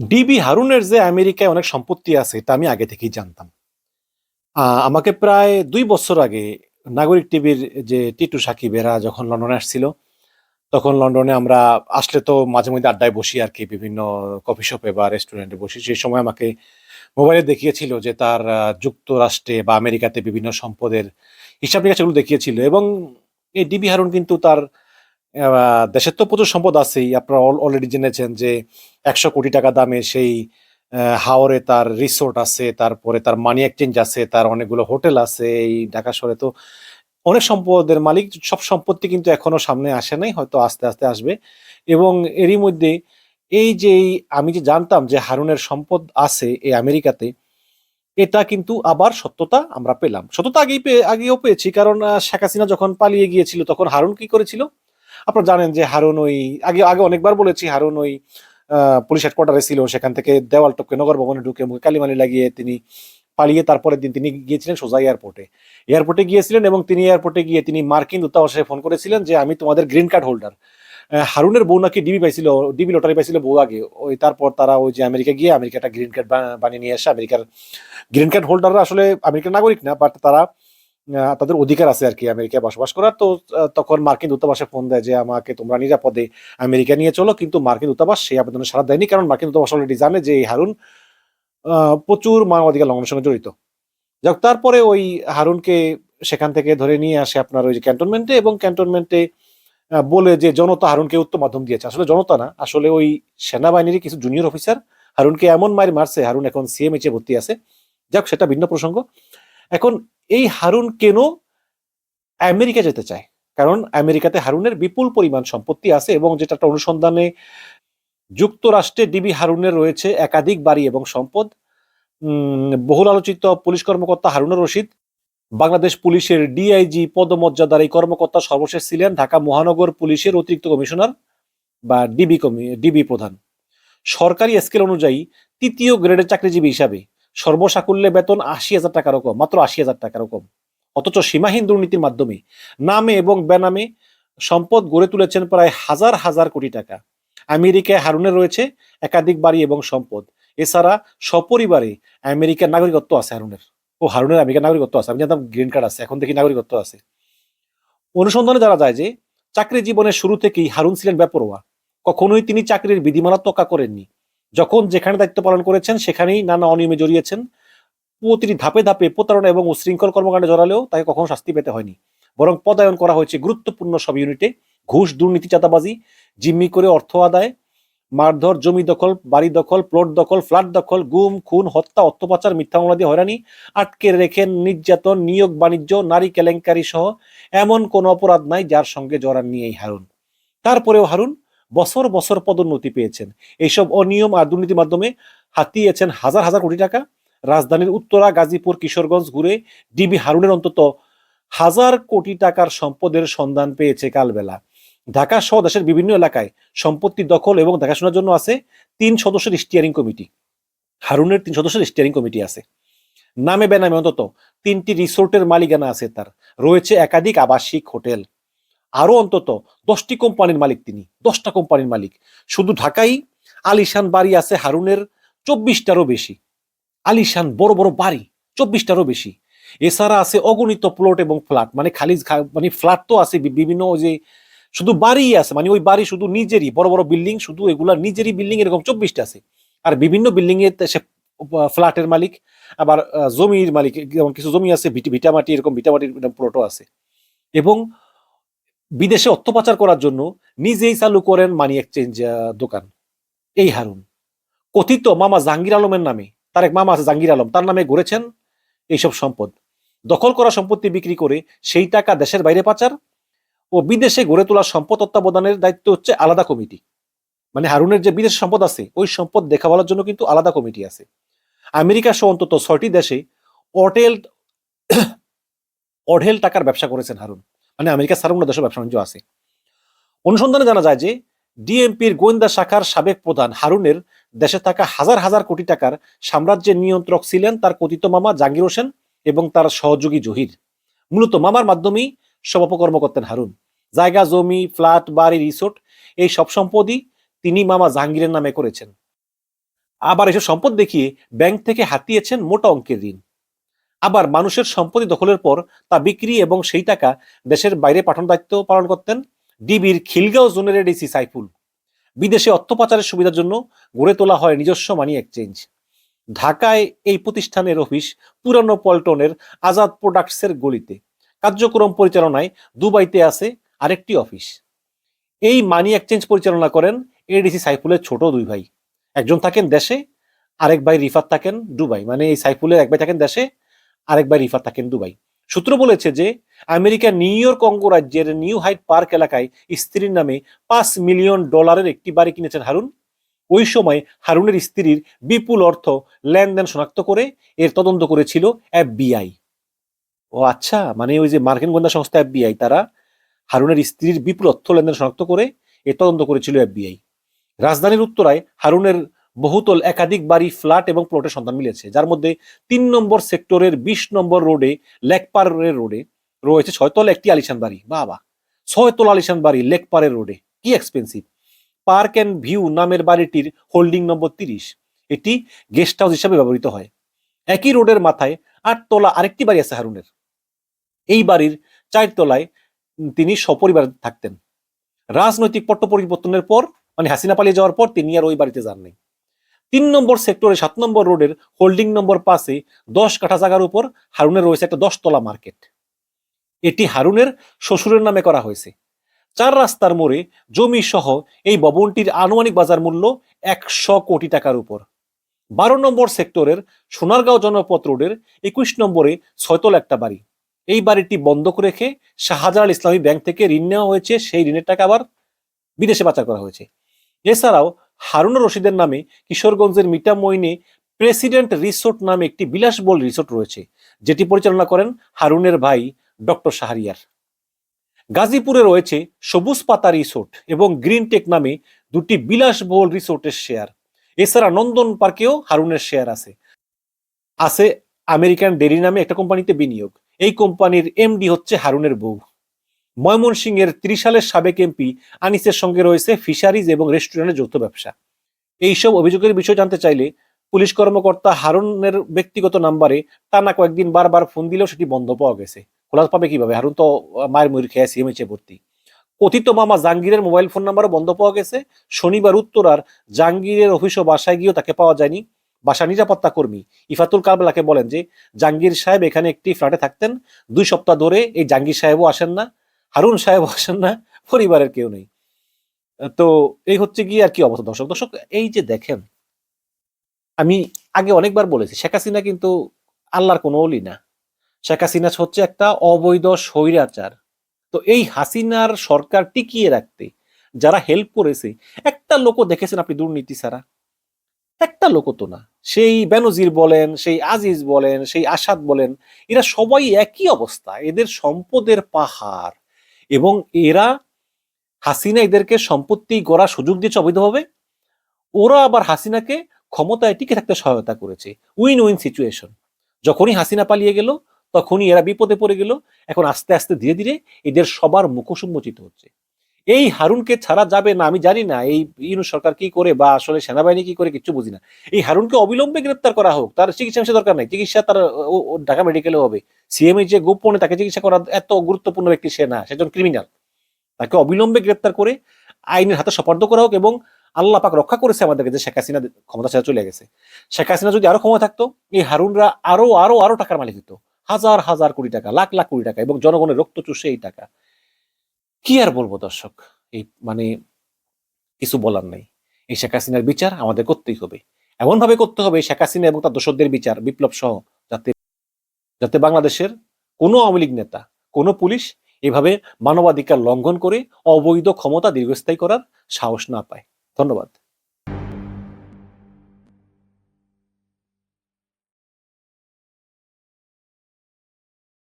DB হারুনের যে আমেরিকায় অনেক সম্পত্তি আছে, এটা আমি আগে থেকেই জানতাম। আমাকে প্রায় দুই বছর আগে নাগরিক টিভির যে টিটু সাকিবেরা যখন লন্ডনে আসছিল, তখন লন্ডনে আমরা আসলে তো মাঝে মধ্যে আড্ডায় বসি আর কি, বিভিন্ন কফি শপে বা রেস্টুরেন্টে বসি। সেই সময় আমাকে মোবাইলে দেখিয়েছিল যে তার যুক্তরাষ্ট্রে বা আমেরিকাতে বিভিন্ন সম্পদের হিসাব নিকাশ দেখিয়েছিল এবং এই ডিবি হারুন কিন্তু তার দেশের তো প্রচুর সম্পদ আছেই। আপনারা অলরেডি জেনেছেন যে একশো কোটি টাকা দামে সেই হাওরে তার রিসোর্ট আছে, তারপরে তার মানি এক্সচেঞ্জ আছে, তার অনেকগুলো হোটেল আছে এই ঢাকা শহরে। তো অনেক সম্পদের মালিক, সব সম্পত্তি কিন্তু এখনও সামনে আসে নাই, হয়তো আস্তে আস্তে আসবে। এবং এরই মধ্যে এই যে আমি যে জানতাম যে হারুনের সম্পদ আছে এই আমেরিকাতে, এটা কিন্তু আবার সত্যতা আমরা পেলাম। সত্যতা আগেই আগেও পেয়েছি, কারণ শেখ হাসিনা যখন পালিয়ে গিয়েছিল, তখন হারুন কি করেছিল? আপনারা জানেন যে হারুন ওই, আগে আগে অনেকবার বলেছি হারুন ওই পুলিশ হেডকোয়ার্টারে ছিল, সেখান থেকে দেওয়াল টপকে, নগর ভবনে ঢুকে মুখে কালিমালি লাগিয়ে তিনি পালিয়ে তারপরের দিন তিনি গিয়েছিলেন সোজা এয়ারপোর্টে এয়ারপোর্টে গিয়েছিলেন এবং তিনি এয়ারপোর্টে গিয়ে তিনি মার্কিন দূতাবাসে ফোন করেছিলেন যে, আমি তোমাদের গ্রিন কার্ড হোল্ডার হারুনের বউ নাকি ডিবি পাইছিল, ডিবি লটারি পাইছিল বউ আগে। ওই তারপর তারা ওই যে আমেরিকা গিয়ে আমেরিকা একটা গ্রিন কার্ড বানিয়ে নিয়ে আসে আমেরিকার গ্রিন কার্ড হোল্ডাররা আসলে আমেরিকার নাগরিক না বাট তারা তাদের অধিকার আছে আর কি আমেরিকায় বসবাস করার। তো তখন মার্কিন দূতাবাসে ফোন দেয় যে আমাকে তোমরা নিরাপদে আমেরিকা নিয়ে চলো। কিন্তু মার্কিন দূতাবাস সেই আবেদনে সাড়া দেয়নি কারণ মার্কিন দূতাবাস অলরেডি জানে যে এই হারুন প্রচুর মানবাধিকার লঙ্ঘনের সঙ্গে জড়িত। যাক, তারপরে ওই হারুনকে সেখান থেকে ধরে নিয়ে আসে আপনার ওই যে ক্যান্টনমেন্টে এবং ক্যান্টনমেন্টে বলে যে জনতা হারুনকে উত্তম মাধ্যম দিয়েছে। আসলে জনতা না, আসলে ওই সেনাবাহিনীর কিছু জুনিয়র অফিসার হারুনকে এমন মার মারছে, হারুন এখন সিএমএইচ ভর্তি আছে। যাক, সেটা ভিন্ন প্রসঙ্গ। এখন এই হারুন কেন আমেরিকা যেতে চায়? কারণ আমেরিকাতে হারুনের বিপুল পরিমাণ সম্পত্তি আছে এবং যেটা একটা অনুসন্ধানে যুক্তরাষ্ট্রে ডিবি হারুনের রয়েছে একাধিক বাড়ি এবং সম্পদ। বহুল আলোচিত পুলিশ কর্মকর্তা হারুনুর রশিদ, বাংলাদেশ পুলিশের ডিআইজি পদমর্যাদার এই কর্মকর্তা সর্বশেষ ছিলেন ঢাকা মহানগর পুলিশের অতিরিক্ত কমিশনার বা ডিবি ডিবি প্রধান। সরকারি স্কেল অনুযায়ী তৃতীয় গ্রেডের চাকরিজীবী হিসাবে সর্বসাকুল্যে বেতন আশি হাজার টাকা রকম মাত্র আশি হাজার টাকা রকম অথচ সীমাহীন দুর্নীতির মাধ্যমে নামে এবং বেনামে সম্পদ গড়ে তুলেছেন প্রায় হাজার হাজার কোটি টাকা। আমেরিকায় হারুনের রয়েছে একাধিক বাড়ি এবং সম্পদ। এছাড়া সপরিবারে আমেরিকার নাগরিকত্ব আছে হারুনের। ও হারুনের আমেরিকার নাগরিকত্ব আছে, আমি জানতাম গ্রিন কার্ড আছে, এখন দেখি নাগরিকত্ব আছে। অনুসন্ধানে জানা যায় যে, চাকরি জীবনের শুরু থেকেই হারুন ছিলেন বেপরোয়া। কখনোই তিনি চাকরির বিধিমালা তোকা করেননি। যখন যেখানে দায়িত্ব পালন করেছেন, সেখানেই নানা অনিয়মে জড়িয়েছেন। প্রতিটি ধাপে ধাপে প্রতারণা এবং উশৃঙ্খল কর্মকাণ্ডে জড়ালেও তাকে কখনো শাস্তি পেতে হয়নি। বরং পদায়ন করা হয়েছে গুরুত্বপূর্ণ সব ইউনিটে। ঘুষ, দুর্নীতি, চাঁদাবাজি, জিম্মি করে অর্থ আদায়, মারধর, জমি দখল, বাড়ি দখল, প্লট দখল, ফ্ল্যাট দখল, গুম, খুন, হত্যা অর্থপাচার মিথ্যা মামলা দিয়ে হয়রানি, আটকে রেখে নির্যাতন, নিয়োগ, বাণিজ্য, নারী কেলেঙ্কারি সহ এমন কোন অপরাধ নাই যার সঙ্গে জড়াননি নিয়েই হারুন। তারপরেও হারুন বছর বছর পদোন্নতি পেয়েছেন। এইসব অনিয়ম আর দুর্নীতির মাধ্যমে হাতিয়েছেন হাজার হাজার কোটি টাকা। রাজধানীর উত্তরা, গাজীপুর, কিশোরগঞ্জ ঘুরে ডিবি হারুনের অন্তত হাজার কোটি টাকার সম্পদের সন্ধান পেয়েছে কালবেলা। ঢাকা সহ দেশের বিভিন্ন এলাকায় সম্পত্তি দখল এবং দেখাশোনার জন্য আছে তিন সদস্যের স্টিয়ারিং কমিটি হারুনের তিন সদস্যের স্টিয়ারিং কমিটি আছে। নামে বেনামে অন্তত তিনটি রিসোর্টের মালিকানা আছে তার। রয়েছে একাধিক আবাসিক হোটেল। অন্তত দশটি কোম্পানির মালিক তিনি, দশটা কোম্পানির মালিক। শুধু ঢাকাই, আলিশান বাড়ি আছে হারুনের, চব্বিশটারও বেশি। আলিশান বড় বড় বাড়ি, চব্বিশটারও বেশি। এছাড়া আছে অগণিত প্লট এবং ফ্ল্যাট মানে খালি মানে ফ্ল্যাট তো আছে বিভিন্ন যে শুধু বাড়ি আছে মানে ওই বাড়ি শুধু নিজেরই, বড় বড় বিল্ডিং শুধু এগুলা নিজেরই বিল্ডিং, এরকম চব্বিশটা আছে। আর বিভিন্ন বিল্ডিং এ সে ফ্ল্যাটের মালিক, আবার জমির মালিক, যেমন কিছু জমি আছে, ভিটি ভিটামাটি এরকম ভিটামাটির প্লটও আছে। এবং বিদেশে অর্থ পাচার করার জন্য নিজেই চালু করেন মানি এক্সচেঞ্জ দোকান। এই হারুন। কথিত মামা জাহাঙ্গীর আলমের নামে, তার এক মামা আছে জাহাঙ্গীর আলম, তার নামে গড়েছেন এইসব সম্পদ। দখল করা সম্পত্তি বিক্রি করে সেই টাকা দেশের বাইরে পাচার ও বিদেশে গড়ে তোলা সম্পদ তত্ত্বাবধানের দায়িত্ব হচ্ছে আলাদা কমিটি। মানে হারুনের যে বিদেশ সম্পদ আছে, ওই সম্পদ দেখা বলার জন্য কিন্তু আলাদা কমিটি আছে। আমেরিকা সহ অন্তত ছয়টি দেশে অটেল, অঢেল টাকার ব্যবসা করেছেন হারুন। মানে আমেরিকা ছাড়া অন্য দেশের ব্যবসা বাণিজ্য আছে। অনুসন্ধানে জানা যায় যে ডিএমপির গোয়েন্দা শাখার সাবেক প্রধান হারুনের দেশে থাকা হাজার হাজার কোটি টাকার সাম্রাজ্যের নিয়ন্ত্রক ছিলেন তার কথিত মামা জাহাঙ্গীর হোসেন এবং তার সহযোগী জহির। মূলত মামার মাধ্যমেই সব অপকর্ম করতেন হারুন। জায়গা, জমি, ফ্ল্যাট, বাড়ি, রিসোর্ট এই সব সম্পদই তিনি মামা জাহাঙ্গীরের নামে করেছেন। আবার এসব সম্পদ দেখিয়ে ব্যাংক থেকে হাতিয়েছেন মোটা অঙ্কের ঋণ। আবার মানুষের সম্পত্তি দখলের পর তা বিক্রি এবং সেই টাকা দেশের বাইরে পাঠানোর দায়িত্ব পালন করতেন ডিবির খিলগাঁও জোনের এডিসি সাইফুল। বিদেশে অর্থ পাচারের সুবিধার জন্য গড়ে তোলা হয় নিজস্ব মানি এক্সচেঞ্জ। ঢাকায় এই প্রতিষ্ঠানের অফিস পুরানো পল্টনের আজাদ প্রোডাক্টসের গলিতে। কার্যক্রম পরিচালনায় দুবাইতে আছে আরেকটি অফিস। এই মানি এক্সচেঞ্জ পরিচালনা করেন এডিসি সাইফুলের ছোট দুই ভাই। একজন থাকেন দেশে, আরেক ভাই রিফাত থাকেন দুবাই। মানে এই সাইফুলের এক ভাই থাকেন দেশে আরেক ভাই রিফাত থাকেন দুবাই। সূত্র বলেছে যে, আমেরিকার নিউ ইয়র্ক অঙ্গরাজ্যের নিউ হাইট পার্ক এলাকায় স্ত্রীর নামে পাঁচ মিলিয়ন ডলারের একটি বাড়ি কিনেছেন হারুন। ওই সময় হারুনের স্ত্রীর বিপুল অর্থ লেনদেন শনাক্ত করে এর তদন্ত করেছিল এফবিআই। ও আচ্ছা মানে ওই যে মার্কিন গোয়েন্দা সংস্থা এফবিআই, তারা হারুনের স্ত্রীর বিপুল অর্থ লেনদেন শনাক্ত করে এর তদন্ত করেছিল এফবিআই। রাজধানীর উত্তরায় হারুনের বহুতল একাধিক বাড়ি, ফ্ল্যাট এবং প্লটের সন্ধান মিলেছে, যার মধ্যে তিন নম্বর সেক্টরের বিশ নম্বর রোডে, লেকপারের রোডে রয়েছে ছয়তলা একটি আলিশান বাড়ি। বাবা ছয়তলা আলিশান বাড়ি লেকপারের রোডে, কি এক্সপেন্সিভ পার্ক অ্যান্ড ভিউ নামের বাড়িটির হোল্ডিং নম্বর তিরিশ, এটি গেস্ট হাউস হিসাবে ব্যবহৃত হয়। একই রোডের মাথায় আটতলা আরেকটি বাড়ি আছে হারুনের। এই বাড়ির চারতলায় তিনি সপরিবার থাকতেন। রাজনৈতিক পট্ট পরিবর্তনের পর মানে হাসিনা পালিয়ে যাওয়ার পর তিনি আর ওই বাড়িতে যান নাই তিন নম্বর সেক্টরে সাত নম্বর রোডের হোল্ডিং নম্বর পাশে দশ কাঠা জায়গার উপর হারুনের রয়েছে একটা দশতলা মার্কেট। এটি হারুনের শ্বশুরের নামে করা হয়েছে। চার রাস্তার মোড়ে জমি সহ এই ভবনটির আনুমানিক বাজার মূল্য একশো কোটি টাকার উপর। বারো নম্বর সেক্টরের সোনারগাঁও জনপথ রোডের একুশ নম্বরে ছয়তল একটা বাড়ি। এই বাড়িটি বন্ধ করে রেখে শাহজালাল ইসলামী ব্যাংক থেকে ঋণ নেওয়া হয়েছে, সেই ঋণের টাকা আবার বিদেশে পাচার করা হয়েছে। এছাড়াও হারুন রশিদের নামে কিশোরগঞ্জের মিটামইনে প্রেসিডেন্ট রিসোর্ট নামে একটি বিলাসবহুল রিসোর্ট রয়েছে, যেটি পরিচালনা করেন হারুনের ভাই ডক্টর শাহরিয়ার। গাজীপুরে রয়েছে সবুজ পাতা রিসোর্ট এবং গ্রিন টেক নামে দুটি বিলাসবহুল রিসোর্টের শেয়ার। এছাড়া নন্দন পার্কেও হারুনের শেয়ার আছে। আছে আমেরিকান ডেরি নামে একটা কোম্পানিতে বিনিয়োগ। এই কোম্পানির এমডি হচ্ছে হারুনের বউ। ময়মনসিংহের ত্রিশ সালের সাবেক এমপি আনিসের সঙ্গে রয়েছে ফিশারিজ এবং রেস্টুরেন্টের যৌথ ব্যবসা। এইসব অভিযোগের বিষয় জানতে চাইলে পুলিশ কর্মকর্তা হারুনের ব্যক্তিগত নাম্বারে টানা কয়েকদিন বারবার ফোন দিলেও সেটি বন্ধ পাওয়া গেছে। খোলা পাবে কীভাবে? হারুন তো মায়ের ময়ূর খেয়ে সিএমএইচে ভর্তি। কথিত মামা জাহাঙ্গীরের মোবাইল ফোন নাম্বারও বন্ধ পাওয়া গেছে। শনিবার উত্তরার জাহাঙ্গীরের অফিস ও বাসায় গিয়েও তাকে পাওয়া যায়নি। বাসা নিরাপত্তা কর্মী ইফাতুল কারবেলাকে বলেন যে, জাহাঙ্গীর সাহেব এখানে একটি ফ্ল্যাটে থাকতেন। দুই সপ্তাহ ধরে এই জাহাঙ্গীর সাহেবও আসেন না। হারুন সাহেব আসেন না, পরিবারের কেউ নেই। তো এই হচ্ছে কি আর কি অবস্থা। দর্শক দর্শক, এই যে দেখেন, আমি আগে অনেকবার বলেছি, শেখ হাসিনা কিন্তু আল্লাহর কোনো অলি না। শেখ হাসিনা হচ্ছে একটা অবৈধ স্বৈরাচার। তো এই হাসিনার সরকার টিকিয়ে রাখতে যারা হেল্প করেছে, একটা লোকও দেখেছেন আপনি দুর্নীতি ছাড়া? একটা লোকও তো না। সেই বেনজির বলেন, সেই আজিজ বলেন, সেই আসাদ বলেন, এরা সবাই একই অবস্থা। এদের সম্পদের পাহাড় এবং এরা হাসিনা এদেরকে সম্পত্তি গড়ার সুযোগ দিয়েছে অবৈধভাবে। ওরা আবার হাসিনাকে ক্ষমতায় টিকে থাকতে সহায়তা করেছে। উইন উইন সিচুয়েশন যখনই হাসিনা পালিয়ে গেল, তখনই এরা বিপদে পড়ে গেল। এখন আস্তে আস্তে, ধীরে ধীরে এদের সবার মুখোশ উন্মোচিত হচ্ছে। এই হারুনকে ছাড়া যাবে না, আমি জানি না, এই ইউনু সরকার কি করে বা আসলে সেনাবাহিনী কি করে কিছু বুঝি না। এই হারুনকে অবিলম্বে গ্রেপ্তার করা হোক, তার চিকিৎসা মিশা দরকার নাই, চিকিৎসা তার ঢাকা মেডিকেলে হবে। সিএমএ যে গোপনে তাকে চিকিৎসা করা এত গুরুত্বপূর্ণ ব্যক্তি সে না সেজন ক্রিমিনাল তাকে অবিলম্বে গ্রেপ্তার করে আইনের হাতে সপার্দ করা হোক এবং আল্লাহ পাক রক্ষা করেছে আমাদেরকে যে শেখ হাসিনা ক্ষমতা ছেড়ে চলে গেছে। শেখ হাসিনা যদি আরও ক্ষমতা থাকতো, এই হারুনরা আরও আরও আরও টাকার মালিক হতো। হাজার হাজার কোটি টাকা, লাখ লাখ কোটি টাকা এবং জনগণের রক্ত চুষে এই টাকা। কি আর বলব দর্শক? এই মানে কিছু বলার নেই। এই শেখ হাসিনার বিচার আমাদের করতেই হবে। এমনভাবে করতে হবে শেখ হাসিনা এবং তার দোষদের বিচার, বিপ্লব সহ, যাতে যাতে বাংলাদেশের কোনো আওয়ামী লীগ নেতা, কোনো পুলিশ এভাবে মানবাধিকার লঙ্ঘন করে অবৈধ ক্ষমতা দীর্ঘস্থায়ী করার সাহস না পায়। ধন্যবাদ।